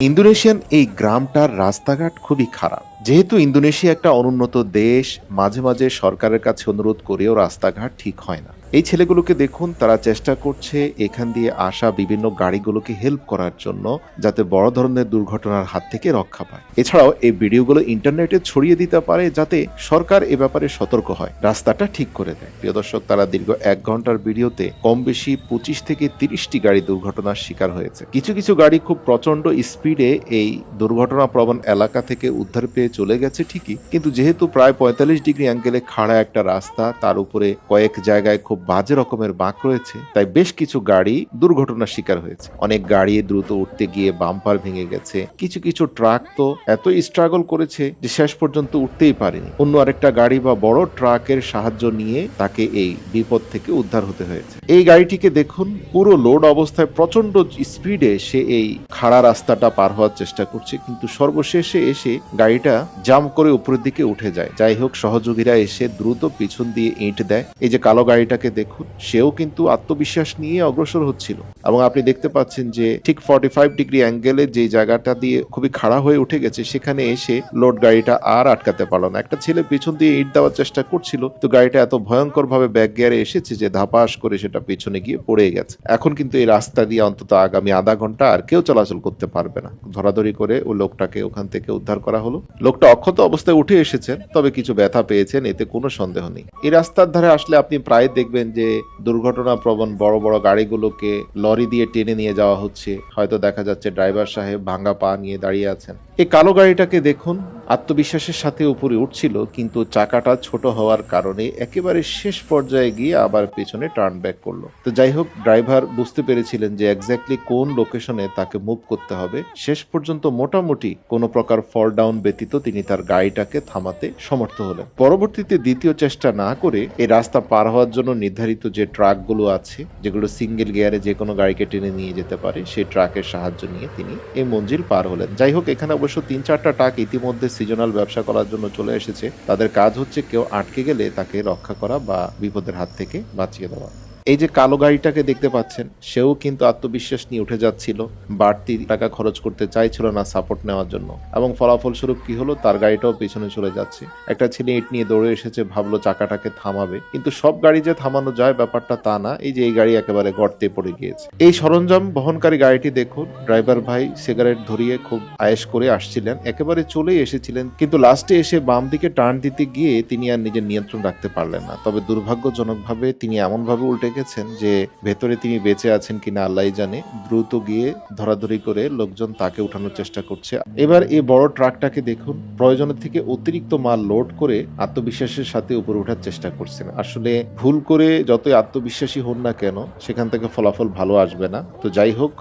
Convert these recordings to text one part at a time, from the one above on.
Indonesian এই গ্রামটার রাস্তাঘাট খুবই খারাপ। যেহেতু ইন্দোনেশিয়া একটা অনুন্নত দেশ, মাঝে মাঝে সরকারের কাছে অনুরোধ করেও রাস্তাঘাট ঠিক হয় না। এই ছেলেগুলোকে দেখুন, তারা চেষ্টা করছে এখান দিয়ে আসা বিভিন্ন গাড়িগুলোকে হেল্প করার জন্য যাতে বড় ধরনের দুর্ঘটনার হাত থেকে রক্ষা পায়। এছাড়াও এই ভিডিওগুলো ইন্টারনেটে ছড়িয়ে দিতে পারে যাতে সরকার এ ব্যাপারে সতর্ক হয়। রাস্তাটা ঠিক করে দেয়। প্রিয় দর্শক, তারা দীর্ঘ এক ঘণ্টার ভিডিওতে কম বেশি পঁচিশ থেকে তিরিশটি গাড়ি দুর্ঘটনার শিকার হয়েছে। কিছু কিছু গাড়ি খুব প্রচণ্ড স্পিডে এই দুর্ঘটনা প্রবণ এলাকা থেকে উদ্ধার পেয়ে চলে গেছে ঠিকই, কিন্তু যেহেতু প্রায় পঁয়তাল্লিশ ডিগ্রি অ্যাঙ্গেলে খাড়া একটা রাস্তা, তার উপরে কয়েক জায়গায় খুব বাজে রকমের বাঁক রয়েছে, তাই বেশ কিছু গাড়ি দুর্ঘটনার শিকার হয়েছে। অনেক গাড়ি দ্রুত উঠতে গিয়ে বাম্পার ভেঙে গেছে, কিছু কিছু ট্রাক তো এত স্ট্রাগল করেছে যে শেষ পর্যন্ত উঠতেই পারেনি। অন্য আরেকটা গাড়ি বা বড় ট্রাকের সাহায্য নিয়ে তাকে এই বিপদ থেকে উদ্ধার হতে হয়েছে। এই গাড়িটিকে দেখুন, পুরো লোড অবস্থায় প্রচণ্ড স্পিডে সে এই খাড়া রাস্তাটা পার হওয়ার চেষ্টা করছে, কিন্তু সর্বশেষে এসে গাড়িটা জাম করে উপরের দিকে উঠে যায়। যাই হোক, সহযোগীরা এসে দ্রুত পিছন দিয়ে ইঁট দেয়। এই যে কালো গাড়িটাকে দেখুন, সেও কিন্তু আত্মবিশ্বাস নিয়ে অগ্রসর হচ্ছিল। এবং আপনি দেখতে পাচ্ছেন যে ঠিক ফর্টি ফাইভ ডিগ্রি অ্যাঙ্গেলে যে জায়গাটা দিয়ে খুবই খাড়া হয়ে উঠে গেছে, সেখানে এসে লোড গাড়িটা আর আটকাতে পারল না। একটা ছেলে পিছন দিয়ে ইট দেওয়ার চেষ্টা করছিল, তো গাড়িটা এত ভয়ঙ্কর ভাবে ব্যাক গিয়ারে এসেছে যে ধাপাস করে সেটা পিছনে গিয়ে পড়ে গেছে। এখন কিন্তু এই রাস্তা দিয়ে অন্তত আগামী আধা ঘণ্টা আর কেউ চলাচল করতে পারবে না। ধরাধরি করে ও লোকটাকে ওখান থেকে উদ্ধার করা হলো। লোকটা অক্ষত অবস্থায় উঠে এসেছেন, তবে কিছু ব্যথা পেয়েছেন, এতে কোনো সন্দেহ নেই। এই রাস্তার ধারে আসলে আপনি প্রায় দেখবেন যে দুর্ঘটনা প্রবণ বড় বড় গাড়িগুলোকে লরি দিয়ে টেনে নিয়ে যাওয়া হচ্ছে। হয়তো দেখা যাচ্ছে ড্রাইভার সাহেব ভাঙ্গা পা নিয়ে দাঁড়িয়ে আছেন। এই কালো গাড়িটাকে দেখুন আত্মবিশ্বাসের সাথে উপরে উঠছিল, কিন্তু চাকাটা ছোট হওয়ার কারণে একেবারে শেষ পর্যায়ে গিয়ে আবার পেছনে টার্ন ব্যাক করল। তো যাই হোক ড্রাইভার বুঝতে পেরেছিলেন যে এক্স্যাক্টলি কোন লোকেশনে তাকে মুভ করতে হবে। শেষ পর্যন্ত মোটামুটি কোনো প্রকার ফল ডাউন ব্যতীত তিনি তার গাড়িটাকে থামাতে সমর্থ হলেন। পরবর্তীতে দ্বিতীয় চেষ্টা না করে এই রাস্তা পার হওয়ার জন্য নির্ধারিত যে ট্রাকগুলো আছে, যেগুলো সিঙ্গেল গিয়ারে যে কোনো গাড়িকে টেনে নিয়ে যেতে পারে, সেই ট্রাকের সাহায্য নিয়ে তিনি এই মঞ্জিল পার হলেন। যাই হোক, এখানে অবশ্য তিন চারটা ট্রাক ইতিমধ্যে সিজনাল ব্যবসা করার জন্য চলে এসেছে। তাদের কাজ হচ্ছে কেউ আটকে গেলে তাকে রক্ষা করা বা বিপদের হাত থেকে বাঁচিয়ে দেওয়া। এই যে কালো গাড়িটাকে দেখতে পাচ্ছেন, সেও কিন্তু আত্মবিশ্বাস নিয়ে উঠে যাচ্ছিল। বাড়তি টাকা খরচ করতে চাইছিল না সাপোর্ট নেওয়ার জন্য। এবং ফলাফল স্বরূপ কি হলো, তার গাড়িটাও পিছনে চলে যাচ্ছে। একটা ছেলে ইট নিয়ে দৌড়ে এসেছে, ভাবলো চাকাটাকে থামাবে। কিন্তু সব গাড়ি যে থামানো যায় ব্যাপারটা তা না, এই যে এই গাড়ি একেবারে গর্তে পড়ে গিয়েছে। এই সরঞ্জাম বহনকারী গাড়িটি দেখুন, ড্রাইভার ভাই সিগারেট ধরিয়ে খুব আয়েস করে আসছিলেন, একেবারে চলেই এসেছিলেন। কিন্তু লাস্টে এসে বাম দিকে টার্ন দিতে গিয়ে তিনি আর নিজের নিয়ন্ত্রণ রাখতে পারলেন না। তবে দুর্ভাগ্যজনকভাবে তিনি এমনভাবে উল্টে গেছেন যে ভেতরে তিনি বেঁচে আছেন কিনা আল্লাহ জানে। দ্রুত গিয়ে ধরাধরি করে লোকজন তাকে উঠানোর চেষ্টা করছে। এবার এই বড় ট্রাকটাকে দেখুন, প্রয়োজনের থেকে অতিরিক্ত মাল লোড করে আত্মবিশ্বাসের সাথে উপরে ওঠার চেষ্টা করছেন। আসলে ভুল করে যতই আত্মবিশ্বাসী হন না কেন, সেখান থেকে ফলাফল ভালো আসবে না। তো যাই হোক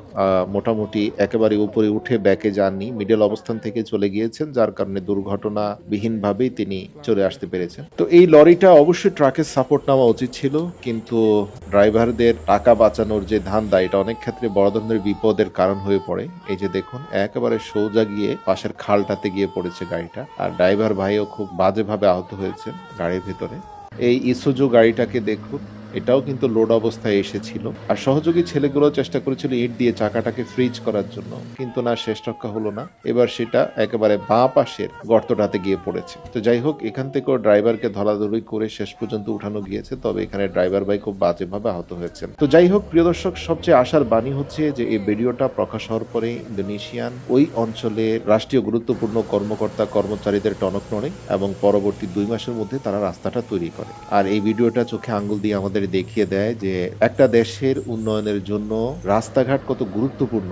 মোটামুটি একেবারে উপরে উঠে ব্যাকে যাননি, মিডল অবস্থান থেকে চলে গিয়েছেন, যার কারণে দুর্ঘটনা বিহীনভাবেই তিনি চলে আসতে পেরেছেন। তো এই লরিটা অবশ্যই ট্রাকের সাপোর্ট নেওয়া উচিত ছিল, কিন্তু ড্রাইভারদের টাকা বাঁচানোর যে ধান্দা, এটা অনেক ক্ষেত্রে বড় ধরনের বিপদের কারণ হয়ে পড়ে। এই যে দেখুন, একেবারে সোজা গিয়ে পাশের খালটাতে গিয়ে পড়েছে গাড়িটা। আর ড্রাইভার ভাইও খুব বাজেভাবে আহত হয়েছে গাড়ির ভেতরে। এই ইসুজু গাড়িটাকে দেখুন এটাও কিন্তু লোড অবস্থায় এসেছিল। আর সহযোগী ছেলেগুলো চেষ্টা করেছিল ইট দিয়ে চাকাটাকে ফ্রিজ করার জন্য। কিন্তু না, শেষ রক্ষা হলো না। এবার সেটা একেবারে বাঁ পাশের গর্তটাতে গিয়ে পড়েছে। তো যাই হোক, এখান থেকেও ড্রাইভারকে ধরাধরি করে শেষ পর্যন্ত উঠানো গিয়েছে। তবে এখানে ড্রাইভার ভাই খুব বাজেভাবে আহত হয়েছেন। তো যাই হোক, প্রিয় দর্শক, সবচেয়ে আশার বাণী হচ্ছে যে, এই ভিডিওটা প্রকাশ হওয়ার পরে ইন্দোনেশিয়ান ওই অঞ্চলে রাষ্ট্রীয় গুরুত্বপূর্ণ কর্মকর্তা, কর্মচারীদের টনক নড়ে এবং পরবর্তী দুই মাসের মধ্যে তারা রাস্তাটা তৈরি করে। আর এই ভিডিওটা চোখে আঙ্গুল দিয়ে আমাদের দেখিয়ে দেয় যে একটা দেশের উন্নয়নের জন্য রাস্তাঘাট কত গুরুত্বপূর্ণ।